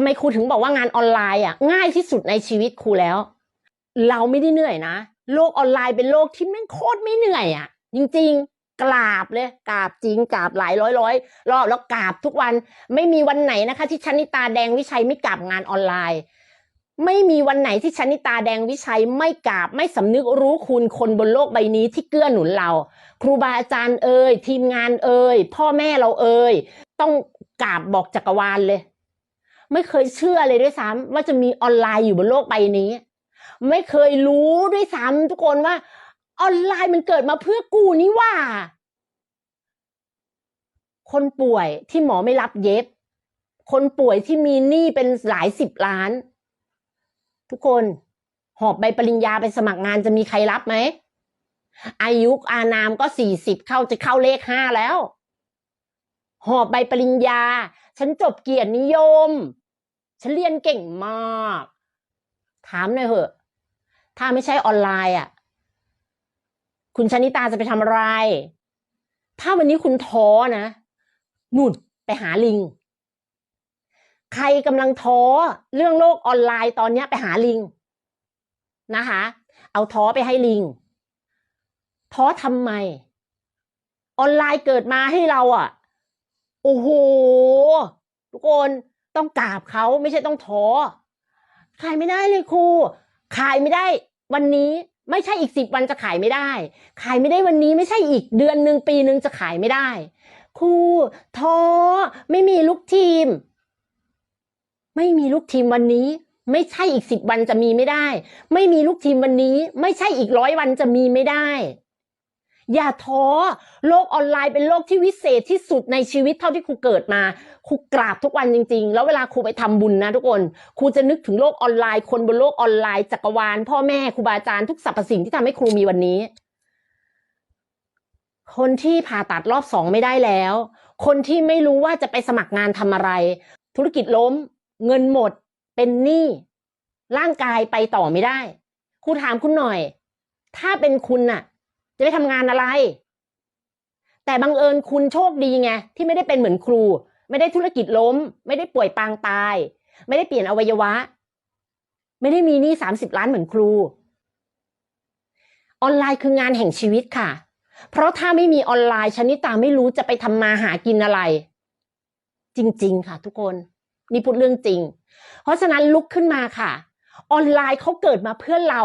ทำไมครูถึงบอกว่างานออนไลน์อะง่ายที่สุดในชีวิตครูแล้ว เราไม่ได้เหนื่อยนะ โลกออนไลน์เป็นโลกที่แม่งโคตรไม่เหนื่อยอะ จริง ๆ กราบเลยกราบจริงกราบหลายร้อยร้อยรอบแล้วกราบทุกวันไม่มีวันไหนนะคะ ที่ชนิตาแดงวิชัยไม่กราบงานออนไลน์ ไม่มีวันไหนที่ชนิตาแดงวิชัยไม่กราบไม่สำนึกรู้คุณคนบนโลกใบนี้ที่เกื้อหนุนเรา ครูบาอาจารย์เอ่ยทีมงานเอ่ยพ่อแม่เราเอ่ยต้องกราบบอกจักรวาลเลย ไม่เคยเชื่อเลยด้วยซ้ำว่าจะมีออนไลน์อยู่บนโลกใบนี้ ไม่เคยรู้ด้วยซ้ำทุกคนว่า ออนไลน์มันเกิดมาเพื่อกูนี่ว่า คนป่วยที่หมอไม่รับเย็บ คนป่วยที่มีหนี้เป็นหลายสิบล้าน ทุกคนหอบใบปริญญาไปสมัครงานจะมีใครรับไหมอายุอานามก็สี่สิบเข้าจะเข้าเลขห้าแล้ว หอบใบปริญญา ฉันจบเกียรตินิยม ฉันเรียนเก่งมาก ถามหน่อยเหอะ ถ้าไม่ใช่ออนไลน์อะ คุณชนิตาจะไปทำอะไร ถ้าวันนี้คุณท้อนะนุ่นไปหาลิง ใครกำลังท้อเรื่องโลกออนไลน์ตอนนี้ไปหาลิงนะคะ เอาท้อไปให้ลิง ท้อทำไม ออนไลน์เกิดมาให้เราอะ โอ้โห ทุกคน ต้องกราบเขาไม่ใช่ต้องท้อขายไม่ได้เลยครู ขายไม่ได้ วันนี้ไม่ใช่อีกสิบวันจะขายไม่ได้ ขายไม่ได้วันนี้ไม่ใช่อีกเดือนหนึ่งปีหนึ่งจะขายไม่ได้ ครูท้อไม่มีลูกทีม ไม่มีลูกทีมวันนี้ ไม่ใช่อีกสิบวันจะมีไม่ได้ ไม่มีลูกทีมวันนี้ ไม่ใช่อีกร้อยวันจะมีไม่ได้ อย่าท้อโลกออนไลน์เป็นโลกที่วิเศษที่สุดในชีวิตเท่าที่ครูเกิดมาครูกราบทุกวันจริง ๆ แล้วเวลาครูไปทำบุญนะทุกคนครูจะนึกถึงโลกออนไลน์ คนบนโลกออนไลน์จักรวาลพ่อแม่ครูบาอาจารย์ทุกสรรพสิ่งที่ทำให้ครูมีวันนี้ คนที่ผ่าตัดรอบสองไม่ได้แล้ว คนที่ไม่รู้ว่าจะไปสมัครงานทำอะไร ธุรกิจล้ม เงินหมด เป็นหนี้ร่างกายไปต่อไม่ได้ครูถามคุณหน่อย ถ้าเป็นคุณน่ะ จะไปทำงานอะไร แต่บังเอิญคุณโชคดีไงที่ไม่ได้เป็นเหมือนครู ไม่ได้ธุรกิจล้ม ไม่ได้ป่วยปางตาย ไม่ได้เปลี่ยนอวัยวะ ไม่ได้มีหนี้สามสิบล้านเหมือนครู ออนไลน์คืองานแห่งชีวิตค่ะ เพราะถ้าไม่มีออนไลน์ชนิตาไม่รู้จะไปทำมาหากินอะไร จริง ๆ ค่ะ ทุกคนนี่พูดเรื่องจริง เพราะฉะนั้นลุกขึ้นมาค่ะ ออนไลน์เขาเกิดมาเพื่อเรา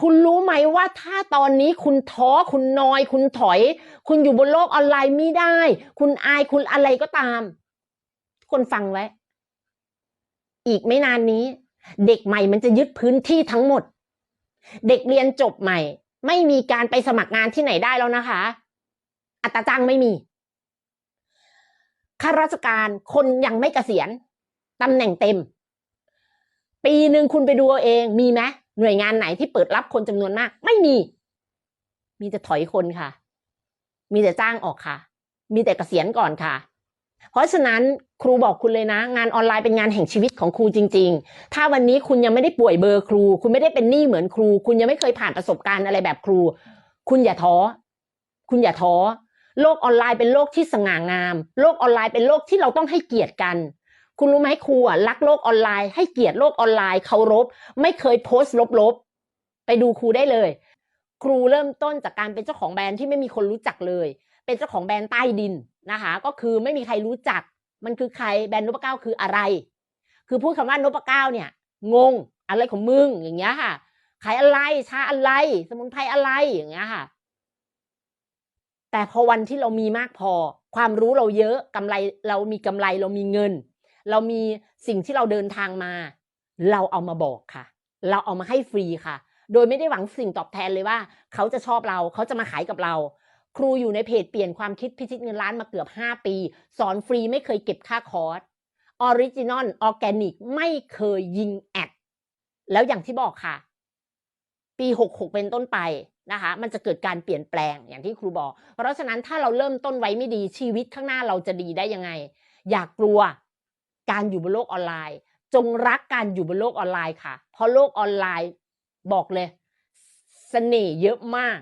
คุณรู้ไหมว่าถ้าตอนนี้คุณท้อคุณนอย คุณถอย คุณอยู่บนโลกออนไลน์ไม่ได้ คุณอายคุณอะไรก็ตาม คนฟังไว้ อีกไม่นานนี้ เด็กใหม่มันจะยึดพื้นที่ทั้งหมด เด็กเรียนจบใหม่ ไม่มีการไปสมัครงานที่ไหนได้แล้วนะคะ อัตราจ้างไม่มีข้าราชการคนยังไม่เกษียณตำแหน่งเต็ม ปีหนึ่งคุณไปดูเอาเองมีไหม หน่วยงานไหนที่เปิดรับคนจำนวนมาก ไม่มี มีแต่ถอยคนค่ะ มีแต่จ้างออกค่ะ มีแต่เกษียณก่อนค่ะ เพราะฉะนั้นครูบอกคุณเลยนะ งานออนไลน์เป็นงานแห่งชีวิตของครูจริง ๆ ถ้าวันนี้คุณยังไม่ได้ป่วยเบอร์ครู คุณไม่ได้เป็นหนี้เหมือนครู คุณยังไม่เคยผ่านประสบการณ์อะไรแบบครู คุณอย่าท้อคุณอย่าท้อโลกออนไลน์เป็นโลกที่สง่างาม โลกออนไลน์เป็นโลกที่เราต้องให้เกียรติกัน คุณรู้ไหมครูอะรักโลกออนไลน์ ให้เกียรติโลกออนไลน์เคารพไม่เคยโพสต์ลบๆ ไปดูครูได้เลย ครูเริ่มต้นจากการเป็นเจ้าของแบรนด์ที่ไม่มีคนรู้จักเลย เป็นเจ้าของแบรนด์ใต้ดินนะคะ ก็คือไม่มีใครรู้จัก มันคือใครแบรนด์นพเก้าคืออะไร คือพูดคำว่านพเก้าเนี่ย งงอะไรของมึงอย่างเงี้ยค่ะ ขายอะไรชาอะไร สมุนไพรอะไรอย่างเงี้ยค่ะ แต่พอวันที่เรามีมากพอ ความรู้เราเยอะกำไรเรามีกำไรเรามีเงิน เรามีสิ่งที่เราเดินทางมา เราเอามาบอกค่ะ เราเอามาให้ฟรีค่ะ โดยไม่ได้หวังสิ่งตอบแทนเลยว่า เขาจะชอบเราเขาจะมาขายกับเรา ครูอยู่ในเพจเปลี่ยนความคิดพิชิตเงินล้านมาเกือบ 5 ปี สอนฟรีไม่เคยเก็บค่าคอร์สออริจินอลออร์แกนิกไม่เคยยิงแอดแล้วอย่างที่บอกค่ะ ปี 66 เป็นต้นไปนะคะ มันจะเกิดการเปลี่ยนแปลงอย่างที่ครูบอก เพราะฉะนั้นถ้าเราเริ่มต้นไว้ไม่ดีชีวิตข้างหน้าเราจะดีได้ยังไง อย่ากกลัว การอยู่บนโลกออนไลน์ จงรักการอยู่บนโลกออนไลน์ค่ะ เพราะโลกออนไลน์บอกเลยเสน่ห์เยอะมาก